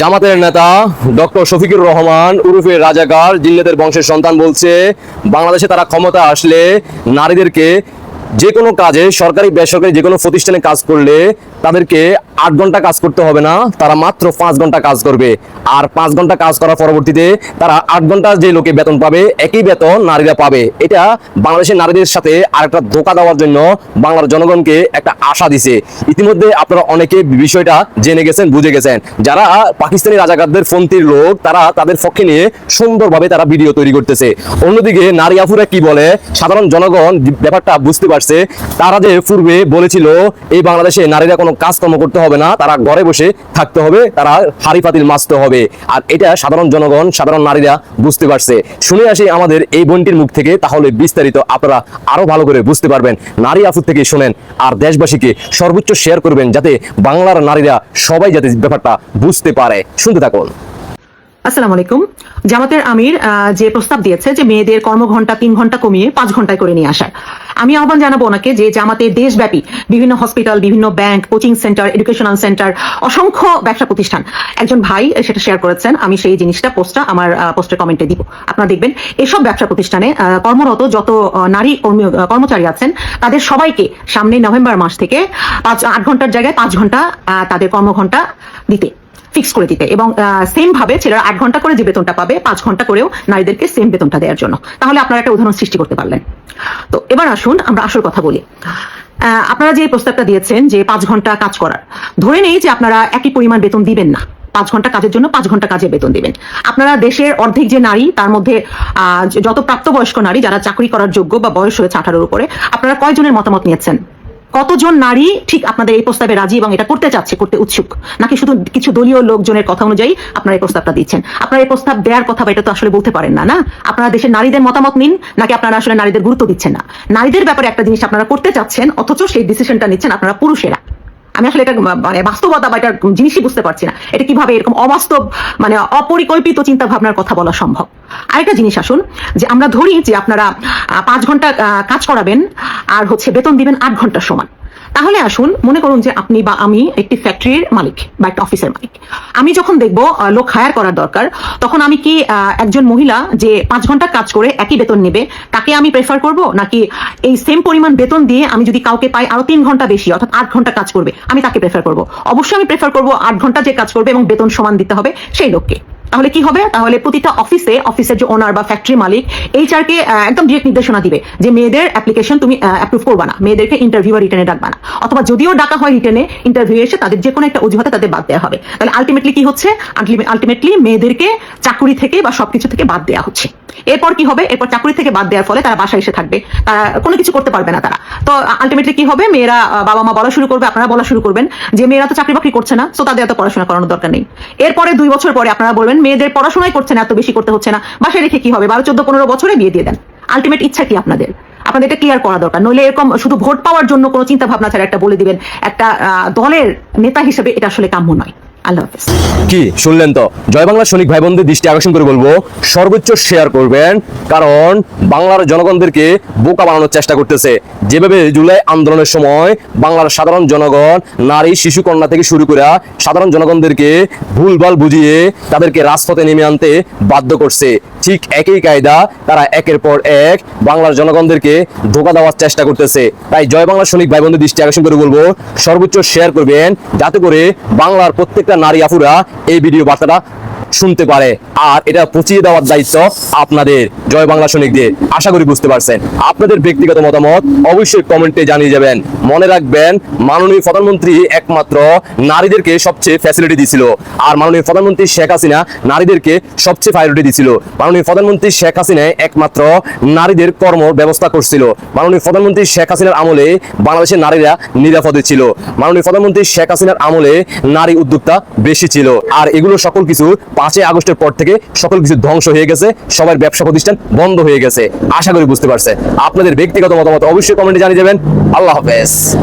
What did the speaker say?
জামাতের নেতা ডক্টর শফিকুর রহমান উরুফে রাজাকার, জিল্লাদের বংশের সন্তান বলছে, বাংলাদেশে তারা ক্ষমতা আসলে নারীদেরকে যে কোনো কাজে, সরকারি, বেসরকারি যে কোনো প্রতিষ্ঠানে কাজ করলে তাদেরকে আট ঘণ্টা কাজ করতে হবে না, তারা মাত্র পাঁচ ঘণ্টা কাজ করবে। আর পাঁচ ঘণ্টা কাজ করার পরবর্তীতে তারা আট ঘণ্টা যে লোকে বেতন পাবে, একই বেতন নারীরা পাবে। এটা বাংলাদেশের নারীদের সাথে আরেকটা ধোকা দেওয়ার জন্য বাংলার জনগণকে একটা আশা দিছে। ইতিমধ্যে আপনারা অনেকে বিষয়টা জেনে গেছেন, বুঝে গেছেন। যারা পাকিস্তানি রাজাকারদের ফন্তির লোক, তারা তাদের পক্ষে নিয়ে সুন্দরভাবে তারা ভিডিও তৈরি করতেছে। অন্যদিকে নারী আফুরা কি বলে? সাধারণ জনগণ ব্যাপারটা বুঝতে পারছে তারা যে পূর্বে বলেছিল, এই বাংলাদেশে নারীরা কোনো কাজকর্ম করতে হবে না, তারা ঘরে বসে থাকতে হবে, তারা হাড়ি পাতিল মাছতে হবে। আর এটা সাধারণ জনগণ, সাধারণ নারীরা বুঝতে পারছে। শুনে আসি আমাদের এই বোনটির মুখ থেকে, তাহলে বিস্তারিত আপনারা আরও ভালো করে বুঝতে পারবেন। নারী আফুর থেকে শোনেন, আর দেশবাসীকে সর্বোচ্চ শেয়ার করবেন, যাতে বাংলার নারীরা সবাই যাতে ব্যাপারটা বুঝতে পারে। শুনতে থাকুন। আসসালামু আলাইকুম। জামাতের আমির যে প্রস্তাব দিয়েছে যে মেয়েদের কর্মঘণ্টা তিন ঘণ্টা কমিয়ে পাঁচ ঘন্টায় করে নিয়ে আসার। আমি আহ্বান জানাব ওনাকে যে জামাতের দেশব্যাপী বিভিন্ন হসপিটাল, বিভিন্ন bank, coaching centre, educational centre, অসংখ্য ব্যবসা প্রতিষ্ঠান একজন ভাই সেটা শেয়ার করেছেন। আমি সেই জিনিসটা, পোস্টটা আমার পোস্টের কমেন্টে দিব। আপনারা দেখবেন এসব ব্যবসা প্রতিষ্ঠানে কর্মরত যত নারী কর্মী- কর্মচারী আছেন, তাদের সবাইকে সামনে নভেম্বর মাস থেকে পাঁচ, আট ঘণ্টার জায়গায় পাঁচ ঘণ্টা তাদের কর্মঘণ্টা দিতে। ফিক্স করে দিতে। এবং সেম ভাবে ছেলেরা আট ঘণ্টা করে যে বেতনটা পাবে, পাঁচ ঘণ্টা করেও নারীদেরকে সেম বেতনটা দেওয়ার জন্য। তাহলে আপনারা একটা উদাহরণ সৃষ্টি করতে পারলেন। তো এবার আসুন, আমরা আসল কথা বলি। আপনারা যে প্রস্তাবটা দিয়েছেন যে পাঁচ ঘণ্টা কাজ করার, ধরে নেই যে আপনারা একই পরিমাণ বেতন দিবেন না। পাঁচ ঘণ্টা কাজের জন্য পাঁচ ঘণ্টা কাজের বেতন দিবেন। আপনারা দেশের অর্ধেক যে নারী, তার মধ্যে যত প্রাপ্তবয়স্ক নারী যারা চাকরি করার যোগ্য বা বয়স হয়েছে আঠারোর উপরে, আপনারা কয়জনের মতামত নিয়েছেন? কতজন নারী ঠিক আপনাদের এই প্রস্তাবে রাজি এবং এটা করতে চাচ্ছে, করতে উৎসুক? নাকি শুধু কিছু দলীয় লোকজনের কথা অনুযায়ী আপনারা এই প্রস্তাবটা দিচ্ছেন? আপনারা এই প্রস্তাব দেওয়ার কথা এটা তো আসলে বলতে পারেন না না? আপনারা দেশের নারীদের মতামত নিন, নাকি আপনারা আসলে নারীদের গুরুত্ব দিচ্ছেন না? নারীদের ব্যাপারে একটা জিনিস আপনারা করতে চাচ্ছেন, অথচ সেই ডিসিশনটা নিচ্ছেন আপনারা পুরুষেরা। আমি আসলে এটা মানে বাস্তবতা বা এটা জিনিসই বুঝতে পারছি না। এটা কীভাবে এরকম অবাস্তব মানে অপরিকল্পিত চিন্তা ভাবনার কথা বলা সম্ভব? আরেকটা জিনিস আসুন, যে আমরা ধরি যে আপনারা পাঁচ ঘণ্টা কাজ করাবেন, আর হচ্ছে বেতন দিবেন আট ঘণ্টা সমান। তাহলে আসুন মনে করুন যে আপনি বা আমি একটি ফ্যাক্টরির মালিক বা একটা অফিসের মালিক। আমি যখন দেখব লোক হায়ার করার দরকার, তখন আমি কি একজন মহিলা যে পাঁচ ঘণ্টা কাজ করে একই বেতন নেবে, তাকে আমি প্রেফার করব? নাকি এই সেম পরিমাণ বেতন দিয়ে আমি যদি কাউকে পাই আরও তিন ঘণ্টা বেশি, অর্থাৎ আট ঘণ্টা কাজ করবে, আমি তাকে প্রেফার করব। অবশ্যই আমি প্রেফার করব আট ঘণ্টা যে কাজ করবে এবং বেতন সমান দিতে হবে সেই লোককে। তাহলে কি হবে? তাহলে প্রতিটা অফিসে অফিসের যে ওনার বা ফ্যাক্টরি মালিক এইচআর কে একদম ডিরেক্ট নির্দেশনা দিবে যে মেয়েদের অ্যাপ্লিকেশন তুমি অ্যাপ্রুভ করবা না। মেয়েদেরকে ইন্টারভিউ বা রিটার্নে ডাকবা না। অথবা যদিও ডাকা হয় রিটার্নে ইন্টারভিউ এসে তাদের যে কোনো একটা অজুহাতে তাদের বাদ দেওয়া হবে। তাহলে আলটিমেটলি কি হচ্ছে? আলটিমেটলি মেয়েদেরকে চাকরি থেকে বা সবকিছু থেকে বাদ দেওয়া হচ্ছে। এরপর কি হবে? এরপর চাকরি থেকে বাদ দেওয়ার ফলে তারা বাসায় এসে থাকবে। তারা কোনো কিছু করতে পারবে না তারা। তো আলটিমেটলি কি হবে? মেয়েরা বাবা মা বলা শুরু করবে, আপনারা বলা শুরু করবেন যে মেয়েরা তো চাকরি বাকরি করছে না, তো তাদের এত পড়াশোনা করানোর দরকার নেই। এরপরে দুই বছর পরে আপনারা বলবেন মেয়েদের পড়াশোনাই করছে না এত বেশি করতে হচ্ছে না। বাসায় রেখে কি হবে? বারো চোদ্দ পনেরো বছরে বিয়ে দিয়ে দেন। আলটিমেট ইচ্ছা কি আপনাদের? আপনাদের এটা ক্লিয়ার করা দরকার। নইলে এরকম শুধু ভোট পাওয়ার জন্য কোনো চিন্তা ভাবনা ছাড়া একটা বলে দিবেন। একটা দলের নেতা হিসেবে এটা আসলে কাম্য নয়। কি, শুনলেন তো? জয় বাংলা সৈনিক ভাই বোনদের দৃষ্টি আকর্ষণ করে বলব, সর্বোচ্চ শেয়ার করবেন, কারণ বাংলার জনগণদেরকে বোকা বানানোর চেষ্টা করতেছে। যেভাবে জুলাই আন্দোলনের সময় বাংলার সাধারণ জনগণ, নারী, শিশু, কন্যা থেকে শুরু করে সাধারণ জনগণদেরকে ভুলভাল বুঝিয়ে তাদেরকে রাজপথে নেমে আনতে বাধ্য করছে। ঠিক একই কায়দা তারা একের পর এক বাংলার জনগণদেরকে ধোকা দেওয়ার চেষ্টা করতেছে। তাই জয় বাংলা সৈনিক ভাই বোনদের দৃষ্টি আকর্ষণ করে বলব, সর্বোচ্চ শেয়ার করবেন, যাতে করে বাংলার প্রত্যেকটা নারী আফুরা এই ভিডিও বার্তাটা শুনতে পারে। আর এটা পৌঁছিয়ে দেওয়ার দায়িত্ব আপনাদের। জয় বাংলা সৈনিকদের। আশা করি বুঝতে পারছেন। আপনাদের ব্যক্তিগত মতামত অবশ্যই কমেন্টে জানিয়ে যাবেন। মনে রাখবেন, মাননীয় প্রধানমন্ত্রী একমাত্র নারীদেরকে সবচেয়ে ফ্যাসিলিটি দিছিল। আর মাননীয় প্রধানমন্ত্রী শেখ হাসিনা নারীদেরকে সবচেয়ে প্রায়োরিটি দিছিল। মাননীয় প্রধানমন্ত্রী শেখ হাসিনা একমাত্র নারীদের কর্ম ব্যবস্থা করছিল। মাননীয় প্রধানমন্ত্রী শেখ হাসিনার আমলে বাংলাদেশের নারীরা নিরাপদে ছিল। মাননীয় প্রধানমন্ত্রী শেখ হাসিনার আমলে নারী উদ্যোক্তা বেশি ছিল। আর এগুলো সকল কিছু পাঁচই আগস্টের পর থেকে সকল কিছু ধ্বংস হয়ে গেছে। সবার ব্যবসা প্রতিষ্ঠান বন্ধ হয়ে গেছে। আশা করি বুঝতে পারছে। আপনাদের ব্যক্তিগত মতামত অবশ্যই কমেন্টে জানিয়ে যাবেন। আল্লাহ হাফেজ।